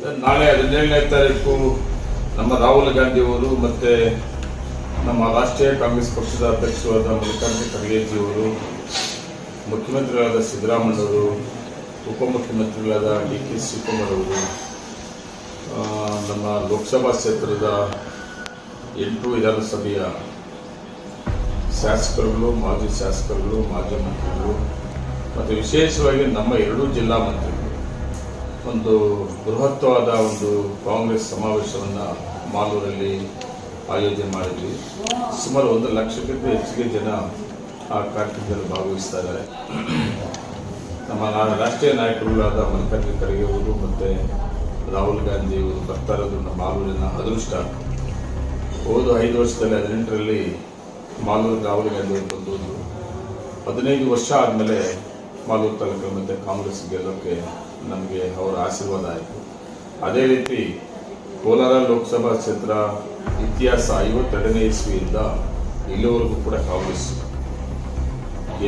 ನಾಳೆ ಹದಿನೇಳನೇ ತಾರೀಕು ನಮ್ಮ ರಾಹುಲ್ ಗಾಂಧಿ ಅವರು ಮತ್ತೆ ನಮ್ಮ ರಾಷ್ಟ್ರೀಯ ಕಾಂಗ್ರೆಸ್ ಪಕ್ಷದ ಅಧ್ಯಕ್ಷರಾದ ಮಲ್ಲಿಕಾರ್ಜುನ ಖರ್ಗೆಜಿ ಅವರು, ಮುಖ್ಯಮಂತ್ರಿಗಳಾದ ಸಿದ್ದರಾಮಯ್ಯವರು ಉಪಮುಖ್ಯಮಂತ್ರಿಗಳಾದ ಡಿ ಕೆ ಶಿವಕುಮಾರ್ ಅವರು ನಮ್ಮ ಲೋಕಸಭಾ ಕ್ಷೇತ್ರದ ಎಂಟು ವಿಧಾನಸಭೆಯ ಶಾಸಕರುಗಳು, ಮಾಜಿ ಶಾಸಕರುಗಳು, ಮಾಜಿ ಮಂತ್ರಿಗಳು, ಮತ್ತು ವಿಶೇಷವಾಗಿ ನಮ್ಮ ಎರಡೂ ಜಿಲ್ಲಾ ಮಂತ್ರಿಗಳು. ಒಂದು ಬೃಹತ್ವಾದ ಒಂದು ಕಾಂಗ್ರೆಸ್ ಸಮಾವೇಶವನ್ನು ಮಾಲೂರಲ್ಲಿ ಆಯೋಜನೆ ಮಾಡಿದ್ವಿ. ಸುಮಾರು ಒಂದು ಲಕ್ಷಕ್ಕಿಂತ ಹೆಚ್ಚಿಗೆ ಜನ ಆ ಕಾರ್ಯಕ್ರಮದಲ್ಲಿ ಭಾಗವಹಿಸ್ತಾ ಇದ್ದಾರೆ. ನಮ್ಮ ರಾಷ್ಟ್ರೀಯ ನಾಯಕರುಗಳಾದ ಮಲ್ಲಿಕಾರ್ಜುನ ಖರ್ಗೆ ಅವರು ಮತ್ತು ರಾಹುಲ್ ಗಾಂಧಿ ಅವರು ಬರ್ತಾ ಇರೋದು ನಮ್ಮ ಮಾಲೂರಿನ ಅದೃಷ್ಟ. ಹೋದ ಐದು ವರ್ಷದಲ್ಲಿ ಹದಿನೆಂಟರಲ್ಲಿ ಮಾಲೂರು ರಾಹುಲ್ ಗಾಂಧಿ ಅವರು ಬಂದು ಹದಿನೈದು ವರ್ಷ ಆದಮೇಲೆ ಮಾಲೂರು ತಾಲೂಕು ಮತ್ತು ಕಾಂಗ್ರೆಸ್ ಗೆಲ್ಲೋಕ್ಕೆ ನಮಗೆ ಅವರ ಆಶೀರ್ವಾದ ಆಯಿತು. ಅದೇ ರೀತಿ ಕೋಲಾರ ಲೋಕಸಭಾ ಕ್ಷೇತ್ರ ಇತಿಹಾಸ ಐವತ್ತೆರಡನೇ ಇಸ್ವಿಯಿಂದ ಇಲ್ಲಿವರೆಗೂ ಕೂಡ ಕಾಂಗ್ರೆಸ್.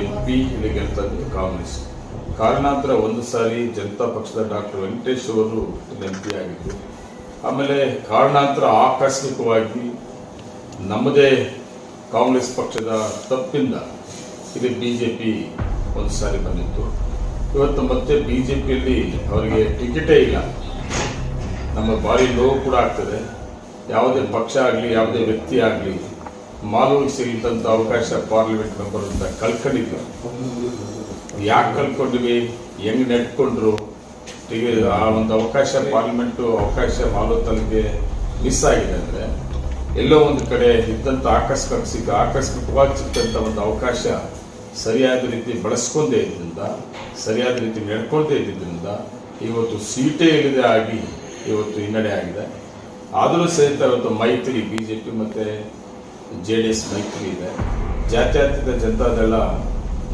ಎಂ ಪಿ ಇಲ್ಲಿ ಗೆಲ್ತಾ ಇದ್ದು ಕಾಂಗ್ರೆಸ್. ಕಾರಣಾಂತರ ಒಂದು ಸಾರಿ ಜನತಾ ಪಕ್ಷದ ಡಾಕ್ಟರ್ ವೆಂಕಟೇಶ್ ಅವರು ಎಂ ಪಿ ಆಗಿದ್ದರು ಆಮೇಲೆ ಕಾರಣಾಂತರ ಆಕಸ್ಮಿಕವಾಗಿ ನಮ್ಮದೇ ಕಾಂಗ್ರೆಸ್ ಪಕ್ಷದ ತಪ್ಪಿಂದ ಇಲ್ಲಿ ಬಿ ಜೆ ಪಿ ಒಂದು ಸಾರಿ ಬಂದಿತ್ತು. ಇವತ್ತು ಮತ್ತೆ ಬಿ ಜೆ ಅವರಿಗೆ ಟಿಕೆಟೇ ಇಲ್ಲ. ನಮ್ಮ ಬಾರಿ ನೋವು ಕೂಡ ಆಗ್ತದೆ. ಯಾವುದೇ ಪಕ್ಷ ಆಗಲಿ, ಯಾವುದೇ ವ್ಯಕ್ತಿ ಆಗಲಿ ಮಾಲೂರಿಗೆ ಸಿಗಿದಂಥ ಅವಕಾಶ ಪಾರ್ಲಿಮೆಂಟ್ ಮೆಂಬರ್ ಅಂತ ಕಳ್ಕೊಂಡಿದ್ವಿ ಯಾಕೆ ಕಳ್ಕೊಂಡ್ವಿ? ಹೆಂಗ್ ನೆಟ್ಕೊಂಡ್ರು ಆ ಒಂದು ಅವಕಾಶ ಪಾರ್ಲಿಮೆಂಟು ಅವಕಾಶ ಮಾಲೂರು ತಲೆಗೆ ಮಿಸ್ ಆಗಿದೆ ಅಂದರೆ ಎಲ್ಲೋ ಒಂದು ಕಡೆ ಇದ್ದಂಥ ಆಕಸ್ಮಿಕ ಸಿಕ್ಕ ಆಕಸ್ಮಿಕವಾಗಿ ಸಿಕ್ಕಂಥ ಒಂದು ಅವಕಾಶ ಸರಿಯಾದ ರೀತಿ ಬಳಸ್ಕೊಂಡೇ ಇದ್ದರಿಂದ ಸರಿಯಾದ ರೀತಿ ನಡ್ಕೊಳ್ತೇ ಇದ್ದಿದ್ದರಿಂದ ಇವತ್ತು ಸೀಟೇ ಇಲ್ಲದೆ ಆಗಿ ಇವತ್ತು ಹಿನ್ನಡೆ ಆಗಿದೆ. ಆದರೂ ಸಹಿತ ಇವತ್ತು ಮೈತ್ರಿ ಬಿ ಜೆ ಪಿ ಮತ್ತು ಜೆ ಡಿ ಎಸ್ ಮೈತ್ರಿ ಇದೆ. ಜಾತ್ಯತೀತ ಜನತಾದಳ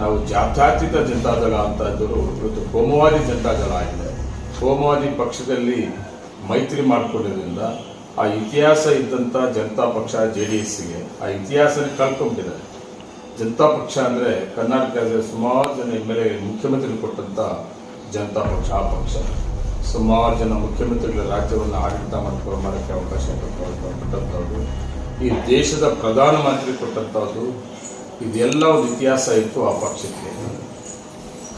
ನಾವು ಜಾತ್ಯಾತೀತ ಜನತಾದಳ ಅಂತ ಇದ್ದರು ಇವತ್ತು ಕೋಮುವಾದಿ ಜನತಾದಳ ಆಗಿದೆ. ಕೋಮುವಾದಿ ಪಕ್ಷದಲ್ಲಿ ಮೈತ್ರಿ ಮಾಡಿಕೊಂಡಿದ್ದರಿಂದ ಆ ಇತಿಹಾಸ ಇದ್ದಂಥ ಜನತಾ ಪಕ್ಷ ಜೆ ಡಿ ಎಸ್ಗೆ ಆ ಇತಿಹಾಸನ ಕಳ್ಕೊಂಡ್ಬಿಟ್ಟಿದ್ದಾರೆ ಜನತಾ ಪಕ್ಷ ಅಂದರೆ ಕರ್ನಾಟಕದ ಸುಮಾರು ಜನ ಎಂ ಮುಖ್ಯಮಂತ್ರಿ ಕೊಟ್ಟಂಥ ಜನತಾ ಪಕ್ಷ, ಆ ಪಕ್ಷ. ಸುಮಾರು ಜನ ಮುಖ್ಯಮಂತ್ರಿಗಳ ರಾಜ್ಯವನ್ನು ಆಡಳಿತ ಮಾಡ್ಕೊಂಡು ಮಾಡೋಕ್ಕೆ ಅವಕಾಶ ಕೊಟ್ಟಂಥದ್ದು ಈ ದೇಶದ ಪ್ರಧಾನಮಂತ್ರಿ ಕೊಟ್ಟಂಥದ್ದು ಇದೆಲ್ಲ ಒಂದು ಇತಿಹಾಸ ಇತ್ತು ಆ ಪಕ್ಷಕ್ಕೆ.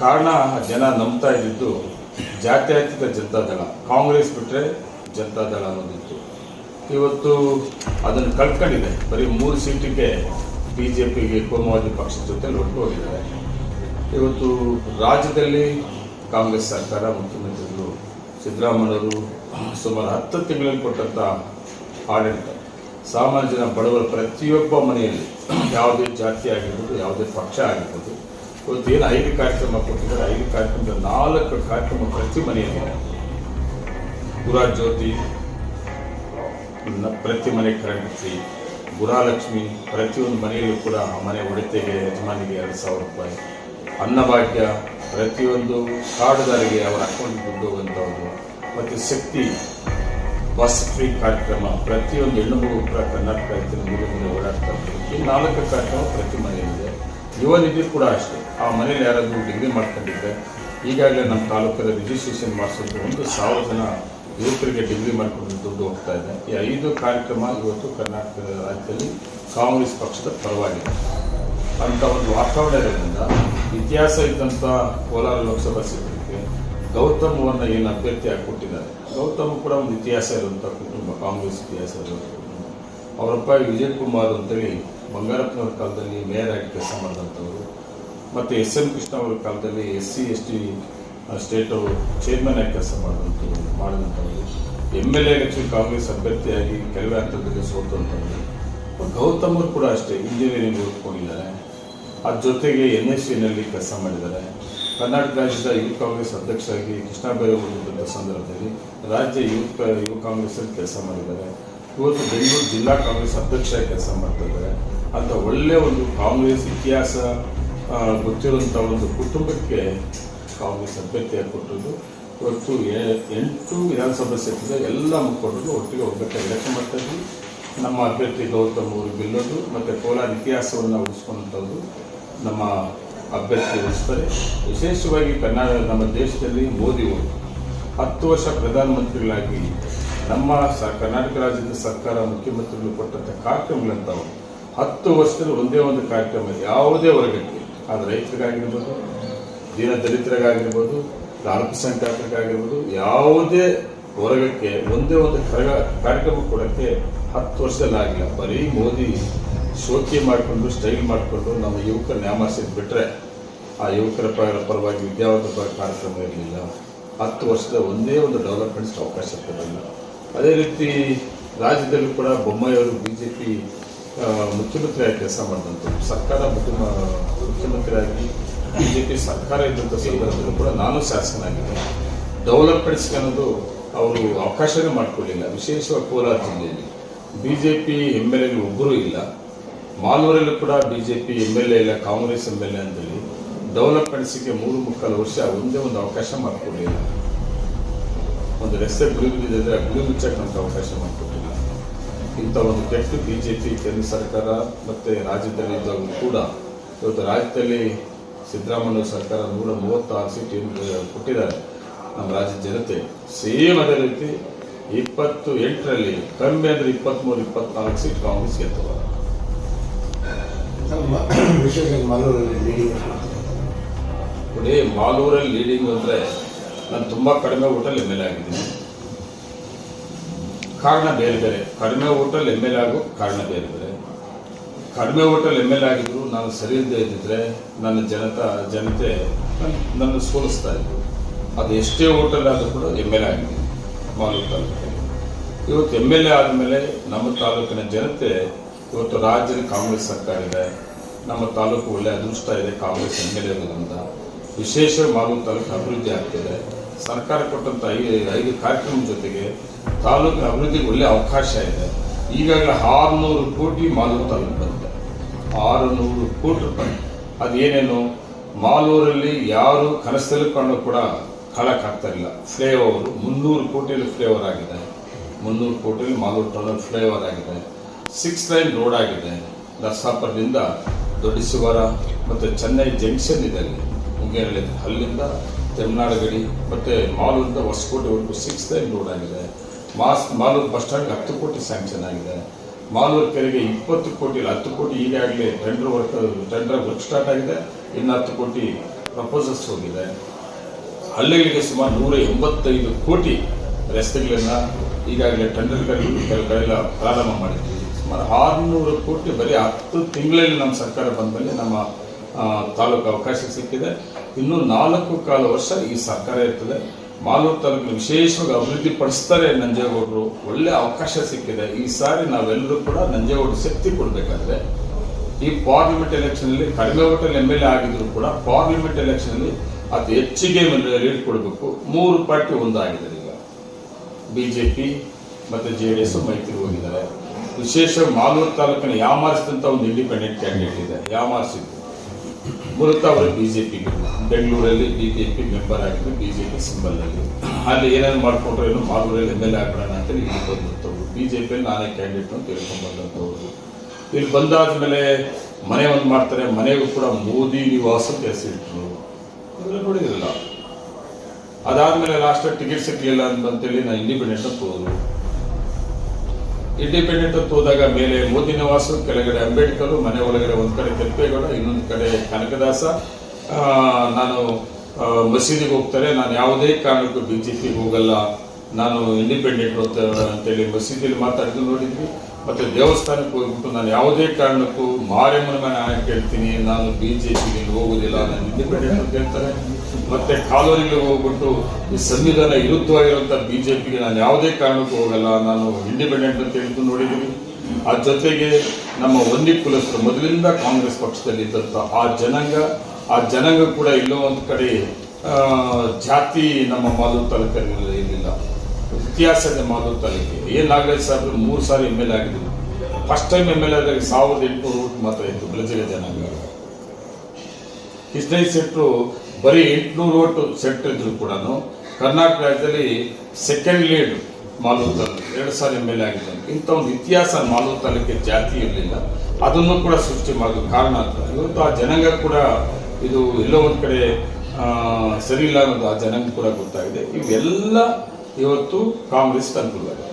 ಕಾರಣ, ಜನ ನಂಬ್ತಾ ಇದ್ದಿದ್ದು ಜಾತ್ಯತೀತ ಜನತಾದಳ ಕಾಂಗ್ರೆಸ್ ಬಿಟ್ಟರೆ ಜನತಾದಳ ಅನ್ನೋದಿತ್ತು. ಇವತ್ತು ಅದನ್ನು ಕಳ್ಕೊಂಡಿದೆ. ಬರೀ ಮೂರು ಸೀಟಿಗೆ ಬಿ ಜೆ ಪಿಗೆ ಕೋಮುವಾದಿ ಪಕ್ಷದ ಜೊತೆ ಒಟ್ಟು ಹೋಗಿದ್ದಾರೆ ಇವತ್ತು ರಾಜ್ಯದಲ್ಲಿ ಕಾಂಗ್ರೆಸ್ ಸರ್ಕಾರ, ಮುಖ್ಯಮಂತ್ರಿಗಳು ಸಿದ್ದರಾಮಯ್ಯವರು ಸುಮಾರು ಹತ್ತು ತಿಂಗಳಲ್ಲಿ ಕೊಟ್ಟಂಥ ಆಡಳಿತ. ಸಾಮಾನ್ಯ ಜನ ಬಡವರ ಪ್ರತಿಯೊಬ್ಬ ಮನೆಯಲ್ಲಿ ಯಾವುದೇ ಜಾತಿ ಆಗಿರ್ಬೋದು, ಯಾವುದೇ ಪಕ್ಷ ಆಗಿರ್ಬೋದು, ಇವತ್ತು ಏನು ಐದು ಕಾರ್ಯಕ್ರಮ ಕೊಟ್ಟಿದ್ದಾರೆ, ಐದು ಕಾರ್ಯಕ್ರಮದ ನಾಲ್ಕು ಕಾರ್ಯಕ್ರಮ ಪ್ರತಿ ಮನೆಯಲ್ಲಿ. ಪುರಾ ಜ್ಯೋತಿ ಪ್ರತಿ ಮನೆ ಕರೆಂಟ್ ಫ್ರೀ. ಗುರಾಲಕ್ಷ್ಮಿ ಪ್ರತಿಯೊಂದು ಮನೆಯಲ್ಲೂ ಕೂಡ ಮನೆ ಒಡೆತೆಗೆ, ಯಜಮಾನಿಗೆ ಎರಡು ಸಾವಿರ ರೂಪಾಯಿ. ಅನ್ನಭಾಗ್ಯ ಪ್ರತಿಯೊಂದು ಕಾಡುದಾರಿಗೆ ಅವರ ಅಕೌಂಟ್ ದುಡ್ಡು ಹೋಗುವಂಥವ್ರು ಮತ್ತು ಶಕ್ತಿ, ಬಸ್ ಫ್ರೀ ಕಾರ್ಯಕ್ರಮ ಪ್ರತಿಯೊಂದು ಹೆಣ್ಣು ಮಗು ಕೂಡ ಕರ್ನಾಟಕ ರೈತರ ಮೇಲೆ ಮೇಲೆ ಓಡಾಡ್ತಾ ಈ ನಾಲ್ಕು ಕಾರ್ಯಕ್ರಮ ಪ್ರತಿ ಮನೆಯಲ್ಲಿದೆ. ಯುವ ನಿಧಿ ಕೂಡ ಅಷ್ಟೇ. ಆ ಮನೇಲಿ ಯಾರಾದರೂ ಡಿಗ್ರಿ ಮಾಡ್ಕೊಂಡಿದ್ದೆ ಈಗಾಗಲೇ ನಮ್ಮ ತಾಲೂಕಲ್ಲಿ ರಿಜಿಸ್ಟ್ರೇಷನ್ ಮಾಡಿಸೋದು ಒಂದು ಸಾವಿರ ಜನ ಯುವಕರಿಗೆ ಡಿಗ್ರಿ ಮಾಡಿಕೊಂಡು ದುಡ್ಡು ಹೋಗ್ತಾ ಇದೆ. ಈ ಐದು ಕಾರ್ಯಕ್ರಮ ಇವತ್ತು ಕರ್ನಾಟಕ ರಾಜ್ಯದಲ್ಲಿ ಕಾಂಗ್ರೆಸ್ ಪಕ್ಷದ ಪರವಾಗಿದೆ. ಅಂತ ಒಂದು ವಾತಾವರಣ ಇರೋದ್ರಿಂದ ಇತಿಹಾಸ ಇದ್ದಂಥ ಕೋಲಾರ ಲೋಕಸಭಾ ಸೀಟಿಗೆ ಗೌತಮ್ ಅವರನ್ನ ಏನು ಅಭ್ಯರ್ಥಿಯಾಗಿ ಕೊಟ್ಟಿದ್ದಾರೆ ಗೌತಮ್ ಕೂಡ ಒಂದು ಇತಿಹಾಸ ಇರುವಂಥ ಕುಟುಂಬ, ಕಾಂಗ್ರೆಸ್ ಇತಿಹಾಸ ಇರುವಂಥ ಕುಟುಂಬ. ಅವರಪ್ಪ ವಿಜಯ್ ಕುಮಾರ್ ಅಂತೇಳಿ ಬಂಗಾರಪ್ಪನವ್ರ ಕಾಲದಲ್ಲಿ ಮೇಯರ್ ಆಗಿ ಕೆಲಸ ಮಾಡಿದಂಥವ್ರು. ಮತ್ತು ಎಸ್ ಎಂ ಕೃಷ್ಣ ಅವರ ಕಾಲದಲ್ಲಿ S C, S T state chairman ಆಗಿ ಕೆಲಸ ಮಾಡುವಂತ ಮಾಡಿದಂಥವ್ರು M L A election Congress ಅಭ್ಯರ್ಥಿಯಾಗಿ ಕೆಲವೇ ಹಂತದಲ್ಲಿ ಸೋತಂಥವ್ರು. ಗೌತಮರು ಕೂಡ ಅಷ್ಟೇ ಇಂಜಿನಿಯರಿಂಗ್ ಓದ್ಕೊಂಡಿದ್ದಾರೆ. ಅದ್ರ ಜೊತೆಗೆ ಎನ್ ಎಸ್ ಸಿನಲ್ಲಿ ಕೆಲಸ ಮಾಡಿದ್ದಾರೆ. ಕರ್ನಾಟಕ ರಾಜ್ಯದ ಯುವ ಕಾಂಗ್ರೆಸ್ ಅಧ್ಯಕ್ಷರಾಗಿ ಕೃಷ್ಣ ಬೈರೇಗೌಡ ಸಂದರ್ಭದಲ್ಲಿ ರಾಜ್ಯ ಯುವ ಯುವ ಕಾಂಗ್ರೆಸ್ಸಲ್ಲಿ ಕೆಲಸ ಮಾಡಿದ್ದಾರೆ. ಇವತ್ತು ಬೆಂಗಳೂರು ಜಿಲ್ಲಾ ಕಾಂಗ್ರೆಸ್ ಅಧ್ಯಕ್ಷರಾಗಿ ಕೆಲಸ ಮಾಡ್ತಾ ಇದ್ದಾರೆ. ಅಂತ ಒಳ್ಳೆಯ ಒಂದು ಕಾಂಗ್ರೆಸ್ ಇತಿಹಾಸ ಗೊತ್ತಿರುವಂಥ ಒಂದು ಕುಟುಂಬಕ್ಕೆ ಕಾಂಗ್ರೆಸ್ ಅಭ್ಯರ್ಥಿಯಾಗಿ ಕೊಟ್ಟಿದ್ದು. ಇವತ್ತು ಎಂಟು ವಿಧಾನಸಭಾ ಕ್ಷೇತ್ರದ ಎಲ್ಲ ಮುಖಂಡರು ಒಟ್ಟಿಗೆ ಒಗ್ಗಟ್ಟಾಗಿ ಎಲೆಕ್ಷನ್ ಮಾಡ್ತಾ ನಮ್ಮ ಅಭ್ಯರ್ಥಿ ಗೌತಮ್ ಅವರು ಗೆಲ್ಲೋದು, ಮತ್ತು ಕೋಲಾರ ಇತಿಹಾಸವನ್ನು ಉಳಿಸ್ಕೊಂಡಂಥದ್ದು ನಮ್ಮ ಅಭ್ಯರ್ಥಿ ಉಳಿಸ್ತಾರೆ. ವಿಶೇಷವಾಗಿ ಕರ್ನಾಟಕ, ನಮ್ಮ ದೇಶದಲ್ಲಿ ಮೋದಿಯವರು ಹತ್ತು ವರ್ಷ ಪ್ರಧಾನಮಂತ್ರಿಗಳಾಗಿ ನಮ್ಮ ಸ, ಕರ್ನಾಟಕ ರಾಜ್ಯದ ಸರ್ಕಾರ ಮುಖ್ಯಮಂತ್ರಿಗಳು ಕೊಟ್ಟಂಥ ಕಾರ್ಯಕ್ರಮಗಳಂಥವು ಹತ್ತು ವರ್ಷದಲ್ಲಿ ಒಂದೇ ಒಂದು ಕಾರ್ಯಕ್ರಮ, ಯಾವುದೇ ವರ್ಗಕ್ಕೆ. ಅದು ರೈತರಿಗಾಗಿರ್ಬೋದು ದೀನ ದಲಿತರಿಗಾಗಿರ್ಬೋದು ಅಲ್ಪಸಂಖ್ಯಾತರಿಗಾಗಿರ್ಬೋದು ಯಾವುದೇ ವರ್ಗಕ್ಕೆ ಒಂದೇ ಒಂದು ಕರಗ ಕಾರ್ಯಕ್ರಮ ಕೊಡೋಕ್ಕೆ ಹತ್ತು ವರ್ಷದಲ್ಲಿ ಆಗಿಲ್ಲ. ಬರೀ ಮೋದಿ ಶೋಕಿ ಮಾಡಿಕೊಂಡು, ಸ್ಟೈಲ್ ಮಾಡಿಕೊಂಡು ನಮ್ಮ ಯುವಕರ ನ್ಯಾಮಾಸಿದ್ ಬಿಟ್ಟರೆ ಆ ಯುವಕರ ಪರ- ಪರವಾಗಿ ವಿದ್ಯಾವಂತ ಕಾರ್ಯಕ್ರಮ ಇರಲಿಲ್ಲ. ಹತ್ತು ವರ್ಷದ ಒಂದೇ ಒಂದು ಡೆವಲಪ್ಮೆಂಟ್ಸ್ ಅವಕಾಶ ಕೊಡಲಿಲ್ಲ ಅದೇ ರೀತಿ ರಾಜ್ಯದಲ್ಲೂ ಕೂಡ ಬೊಮ್ಮಾಯಿಯವರು ಬಿ ಜೆ ಪಿ ಮುಖ್ಯಮಂತ್ರಿಯಾಗಿ ಕೆಲಸ ಮಾಡಿದಂಥದ್ದು. ಸರ್ಕಾರ ಮುಖ್ಯ ಮುಖ್ಯಮಂತ್ರಿಯಾಗಿ ಬಿ ಜೆ ಪಿ ಸರ್ಕಾರ ಇದ್ದಂಥ ಸಂದರ್ಭದಲ್ಲೂ ಕೂಡ ನಾನು ಶಾಸಕನಾಗಿದ್ದೆ. ಡೆವಲಪ್ಮೆಂಟ್ಸ್ಗೆ ಅನ್ನೋದು ಅವರು ಅವಕಾಶವೇ ಮಾಡಿಕೊಡಲಿಲ್ಲ. ವಿಶೇಷವಾಗಿ ಕೋಲಾರ ಜಿಲ್ಲೆಯಲ್ಲಿ. B J P M L ಎಗಳು ಒಬ್ಬರೂ ಇಲ್ಲ. ಮಾಲ್ವರಲ್ಲೂ ಕೂಡ B J P M L A ಇಲ್ಲ, ಕಾಂಗ್ರೆಸ್ ಎಂ ಎಲ್ ಎ ಅಂತೇಳಿ ಡೆವಲಪ್ಮೆಂಟ್ಸಿಗೆ ಮೂರು ಮುಕ್ಕಾಲು ವರ್ಷ ಒಂದೇ ಒಂದು ಅವಕಾಶ ಮಾಡಿಕೊಡಲಿಲ್ಲ. ಒಂದು ರಸ್ತೆ ಆ ಗುಳಿ ಮುಚ್ಚಕ್ಕೆ ನಮ್ಗೆ ಅವಕಾಶ ಮಾಡಿಕೊಟ್ಟಿಲ್ಲ. ಇಂಥ ಒಂದು ಕೆಟ್ಟು ಬಿ ಜೆ ಪಿ ಕೇಂದ್ರ ಸರ್ಕಾರ ಮತ್ತು ರಾಜ್ಯದಲ್ಲಿ ಇದ್ದಾಗಲೂ ಕೂಡ ಇವತ್ತು ರಾಜ್ಯದಲ್ಲಿ ಸಿದ್ದರಾಮಯ್ಯ ಸರ್ಕಾರ ನೂರ ಮೂವತ್ತಾರು ಸೀಟ್ ಕೊಟ್ಟಿದ್ದಾರೆ. ನಮ್ಮ ರಾಜ್ಯದ ಜನತೆ. ಸೇಮ್ ಅದೇ ರೀತಿ ಇಪ್ಪತ್ತು ಎಂಟರಲ್ಲಿ ಕಮ್ಮಿ ಅಂದರೆ ಇಪ್ಪತ್ತ್ಮೂರು ಇಪ್ಪತ್ನಾಲ್ಕು ಸೀಟ್ ಕಾಂಗ್ರೆಸ್ ಲೀಡಿಂಗ್ ನೋಡಿ ಮಾಲೂರಲ್ಲಿ ಲೀಡಿಂಗ್ ಅಂದರೆ ನಾನು ತುಂಬ ಕಡಿಮೆ ಊಟಲ್ಲಿ ಎಂ ಎಲ್ ಎ ಆಗಿದ್ದೀನಿ. ಕಾರಣ ಬೇರೆ ಬೇರೆ. ಕಡಿಮೆ ಊಟಲ್ಲಿ ಎಂ ಎಲ್ ಎ ಆಗೋ ಕಾರಣ ಬೇರೆ ಬೇರೆ. ಕಡಿಮೆ ಓಟಲ್ ಎಂ ಎಲ್ ಆಗಿದ್ರು ನಾನು ಸರಿ ಇಲ್ಲದೆ ಇದ್ದಿದ್ರೆ ನನ್ನ ಜನತಾ, ಜನತೆ ನನ್- ನನ್ನ ಸೋಲಿಸ್ತಾ ಇದ್ರು. ಅದು ಎಷ್ಟೇ ಓಟಲ್ ಆದರೂ ಕೂಡ ಎಂ ಎಲ್ ಆಗಿದೆ, ಮಾಲೂರು ತಾಲೂಕಿನಲ್ಲಿ ಇವತ್ತು ಎಂ ಎಲ್ ಎ ಆದಮೇಲೆ ನಮ್ಮ ತಾಲೂಕಿನ ಜನತೆ ಇವತ್ತು ರಾಜ್ಯದ ಕಾಂಗ್ರೆಸ್ ಸರ್ಕಾರ ಇದೆ, ನಮ್ಮ ತಾಲೂಕು ಒಳ್ಳೆ ಅದೃಷ್ಟ ಇದೆ ಕಾಂಗ್ರೆಸ್ ಎಂ ಎಲ್ ಎ ಇರೋದ್ರಿಂದ ವಿಶೇಷ ಮಾಲೂರು ತಾಲೂಕು ಅಭಿವೃದ್ಧಿ ಆಗ್ತಿದೆ ಸರ್ಕಾರ ಕೊಟ್ಟಂಥ ಐದು ಐದು ಕಾರ್ಯಕ್ರಮ ಜೊತೆಗೆ ತಾಲೂಕಿನ ಅಭಿವೃದ್ಧಿಗೆ ಒಳ್ಳೆ ಅವಕಾಶ ಇದೆ. ಈಗಾಗಲೇ ಆರುನೂರು ಕೋಟಿ ಮಾಲೂರು ತಾಲೂಕು ಆರುನೂರು ಕೋಟಿ ರೂಪಾಯಿ. ಅದೇನೇನು? ಮಾಲೂರಲ್ಲಿ ಯಾರು ಕನಸಲ್ಲಿ ಕಂಡು ಕೂಡ ಕಾಣಕ್ಕಾಗ್ತಾ ಇಲ್ಲ. ಫ್ಲೇಓವರ್, ಮುನ್ನೂರು ಕೋಟಿಯಲ್ಲಿ ಫ್ಲೇವರ್ ಆಗಿದೆ. ಮುನ್ನೂರು ಕೋಟಿಯಲ್ಲಿ ಮಾಲೂರು ಟೌನಲ್ಲಿ ಫ್ಲೇವರ್ ಆಗಿದೆ. ಸಿಕ್ಸ್ ಲೈನ್ ರೋಡ್ ಆಗಿದೆ. ನರಸಾಪುರದಿಂದ ದೊಡ್ಡಸಿವರ ಮತ್ತು ಚೆನ್ನೈ ಜಂಕ್ಷನ್ ಇದೆ ಅಲ್ಲಿ. ಮುಂಗೇರಲ್ಲಿ ಅಲ್ಲಿಂದ ತಮಿಳ್ನಾಡು ಗಡಿ ಮತ್ತು ಮಾಲೂರಿಂದ ಹೊಸಕೋಟೆವರೆಗೂ ಸಿಕ್ಸ್ ಲೈನ್ ರೋಡ್ ಆಗಿದೆ. ಮಾಸ್ ಮಾಲೂರು ಬಸ್ ಸ್ಟ್ಯಾಂಡ್ಗೆ ಹತ್ತು ಕೋಟಿ ಸ್ಯಾಂಕ್ಷನ್ ಆಗಿದೆ. ಮಾಲೂರು ಕೆರೆಗೆ ಇಪ್ಪತ್ತು ಕೋಟಿ ಹತ್ತು ಕೋಟಿ ಈಗಾಗಲೇ tender work tender work start ಆಗಿದೆ, ಇನ್ನು ಹತ್ತು ಕೋಟಿ ಪ್ರಪೋಸಲ್ಸ್ ಹೋಗಿದೆ. ಹಳ್ಳಿಗಳಿಗೆ ಸುಮಾರು ನೂರ ಎಂಬತ್ತೈದು ಕೋಟಿ ರಸ್ತೆಗಳನ್ನು ಈಗಾಗಲೇ ಟೆಂಡರ್ಗಳೆಲ್ಲ ಪ್ರಾರಂಭ ಮಾಡಿದ್ವಿ. ಸುಮಾರು ಆರುನೂರು ಕೋಟಿ ಬರೀ ಹತ್ತು ತಿಂಗಳಲ್ಲಿ ನಮ್ಮ ಸರ್ಕಾರ ಬಂದ ಮೇಲೆ ನಮ್ಮ ತಾಲೂಕು ಅವಕಾಶ ಸಿಕ್ಕಿದೆ. ಇನ್ನೂ ನಾಲ್ಕು ಕಾಲು ವರ್ಷ ಈ ಸರ್ಕಾರ ಇರ್ತದೆ. ಮಾಲೂರು ತಾಲೂಕಿನ ವಿಶೇಷವಾಗಿ ಅಭಿವೃದ್ಧಿ ಪಡಿಸ್ತಾರೆ ನಂಜೇಗೌಡರು, ಒಳ್ಳೆ ಅವಕಾಶ ಸಿಕ್ಕಿದೆ. ಈ ಸಾರಿ ನಾವೆಲ್ಲರೂ ಕೂಡ ನಂಜೇಗೌಡ ಶಕ್ತಿ ಕೊಡಬೇಕಾದ್ರೆ, ಈ ಪಾರ್ಲಿಮೆಂಟ್ ಎಲೆಕ್ಷನ್ ಅಲ್ಲಿ ಕಡಿಮೆ ಓಟಲ್ಲಿ ಎಂ ಎಲ್ ಎ ಆಗಿದ್ರು ಕೂಡ ಪಾರ್ಲಿಮೆಂಟ್ ಎಲೆಕ್ಷನ್ ಅಲ್ಲಿ ಅತಿ ಹೆಚ್ಚಿಗೆ ಲೀಡ್ ಕೊಡಬೇಕು. ಮೂರು ಪಾರ್ಟಿ ಒಂದಾಗಿದೆ ಈಗ. ಬಿಜೆಪಿ ಮತ್ತು ಜೆ ಡಿ ಎಸ್ ಮೈತ್ರಿ ಹೋಗಿದ್ದಾರೆ. ವಿಶೇಷ ಮಾಲೂರು ತಾಲೂಕಿನ ಯಾಮಾರಿಸಿದಂಥ ಒಂದು ಇಂಡಿಪೆಂಡೆಂಟ್ ಕ್ಯಾಂಡಿಡೇಟ್ ಇದೆ. ಯಾಮಾರಿಸಿದ್ದು. ಮೂಲತಃ ಅವರು ಬಿಜೆಪಿ ಬೆಂಗಳೂರಲ್ಲಿ ಬಿಜೆಪಿ ಮೆಂಬರ್ ಆಗಿದ್ದು ಬಿಜೆಪಿ ಸಿಂಬಲ್ ಅಲ್ಲಿ. ಅಲ್ಲಿ ಏನೇನು ಮಾಡ್ಕೊಂಡ್ರೆ, ಏನು ಮಾಲೂರಲ್ಲಿ ಎಂ ಎಲ್ ಎ ಆಗ್ಬಿಡೋಣ ಅಂತೇಳಿ ಇಲ್ಲಿ ಬಂದಂಥವ್ರು ಬಿಜೆಪಿಯಲ್ಲಿ ನಾನೇ ಕ್ಯಾಂಡಿಡೇಟ್ ಅಂತ ತಿಳ್ಕೊಂಡ್ ಬಂದಂಥವ್ರು ಇಲ್ಲಿ ಬಂದಾದ್ಮೇಲೆ ಮನೆ ಒಂದು ಮಾಡ್ತಾರೆ, ಮನೆಗೂ ಕೂಡ ಮೋದಿ ನಿವಾಸ ಕೆಲಸ ಇಟ್ಟರು ಅದೆಲ್ಲ ನೋಡಿದಿರಲ್ಲ. ಅದಾದ್ಮೇಲೆ ಲಾಸ್ಟ್ ಟಿಕೆಟ್ ಸಿಗ್ಲಿಲ್ಲ ಅಂತೇಳಿ ನಾನು ಇಂಡಿಪೆಂಡೆಂಟ್ ಅಂತ ಹೋದ್ರು. ಇಂಡಿಪೆಂಡೆಂಟ್ ಅಂತ ಹೋದಾಗ ಮೇಲೆ ಮೋದಿ ನಿವಾಸ ಕೆಳಗಡೆ ಅಂಬೇಡ್ಕರ್, ಮನೆ ಒಳಗಡೆ ಒಂದ್ ಕಡೆ ತೆಪ್ಪೇಗೌಡ ಇನ್ನೊಂದು ಕಡೆ ಕನಕದಾಸ. ನಾನು ಮಸೀದಿಗೆ ಹೋಗ್ತಾರೆ. ನಾನು ಯಾವುದೇ ಕಾರಣಕ್ಕೂ ಬಿಜೆಪಿ ಹೋಗಲ್ಲ. ನಾನು ಇಂಡಿಪೆಂಡೆಂಟ್ ಅಂತ ಅಂತೇಳಿ ಮಸೀದಿಯಲ್ಲಿ ಮಾತಾಡಿದ್ದು ನೋಡಿದ್ವಿ. ಮತ್ತೆ ದೇವಸ್ಥಾನಕ್ಕೆ ಹೋಗ್ಬಿಟ್ಟು ನಾನು ಯಾವುದೇ ಕಾರಣಕ್ಕೂ ಮಾರೇಮ್ಮನ ಮನೆ ಕೇಳ್ತೀನಿ ನಾನು ಬಿಜೆಪಿಗೆ ಹೋಗುದಿಲ್ಲ. ನಾನು ಇಂಡಿಪೆಂಡೆಂಟ್ ಅಂತ ಹೇಳ್ತಾರೆ. ಮತ್ತೆ ಕಾಲೋರಿಗೆ ಹೋಗ್ಬಿಟ್ಟು ಈ ಸಂವಿಧಾನ ವಿರುದ್ಧವಾಗಿರುವಂತ ಬಿಜೆಪಿಗೆ ನಾನು ಯಾವುದೇ ಕಾರಣಕ್ಕೂ ಹೋಗಲ್ಲ. ನಾನು ಇಂಡಿಪೆಂಡೆಂಟ್ ಅಂತ ಹೇಳಿದ್ದು ನೋಡಿದ್ದೀನಿ. ಆ ಜೊತೆಗೆ ನಮ್ಮ ಒಂದಿ ಕುಲಸ್ಥರು ಮೊದಲಿಂದ ಕಾಂಗ್ರೆಸ್ ಪಕ್ಷದಲ್ಲಿ ಇದ್ದಂಥ ಆ ಜನಾಂಗ ಆ ಜನಾಂಗ ಕೂಡ ಇಲ್ಲೋ ಒಂದು ಕಡೆ ಜಾತಿ ನಮ್ಮ ಮಾಲೂರು ತಾಲೂಕಲ್ಲಿ ಇರಲಿಲ್ಲ. ಇತಿಹಾಸದ ಮಾಲೂರು ತಾಲೂಕಿಗೆ ಏನು ನಾಗರಾಜ್ ಸಾಹೇಬ್ರು ಮೂರು ಸಾರಿ M L A first time M L A ಆದಾಗ ಸಾವಿರದ ಎಂಟುನೂರು ಮಾತ್ರ ಇತ್ತು ಬೆಳಜಗ ಜನಾಂಗ. ಕೃಷ್ಣಯ್ಯ ಶೆಟ್ಟರು ಬರೀ ಎಂಟುನೂರು ಓಟು ಸೆಟ್ ಇದ್ರು ಕೂಡ ಕರ್ನಾಟಕ ರಾಜ್ಯದಲ್ಲಿ ಸೆಕೆಂಡ್ ಲೀಡ್ ಮಾಲೂರು ತಾಲೂಕು, ಎರಡು ಸಾರಿ ಎಂ ಎಲ್ ಎ ಇಂಥ ಒಂದು ಇತಿಹಾಸ ಮಾಲೂರು ತಾಲೂಕಿಗೆ ಜಾತಿ ಇರಲಿಲ್ಲ. ಅದನ್ನು ಕೂಡ ಸೃಷ್ಟಿ ಮಾಡೋದು ಕಾರಣ ಅಂತ. ಇವತ್ತು ಆ ಜನಾಂಗ ಕೂಡ ಇದು ಎಲ್ಲೋ ಒಂದು ಕಡೆ ಸರಿ ಇಲ್ಲ ಅನ್ನೋದು ಆ ಜನಾಂಗ ಕೂಡ ಗೊತ್ತಾಗಿದೆ. ಇವೆಲ್ಲ ಇವತ್ತು ಕಾಂಗ್ರೆಸ್ ಅನುಕೂಲವಾಗಿದೆ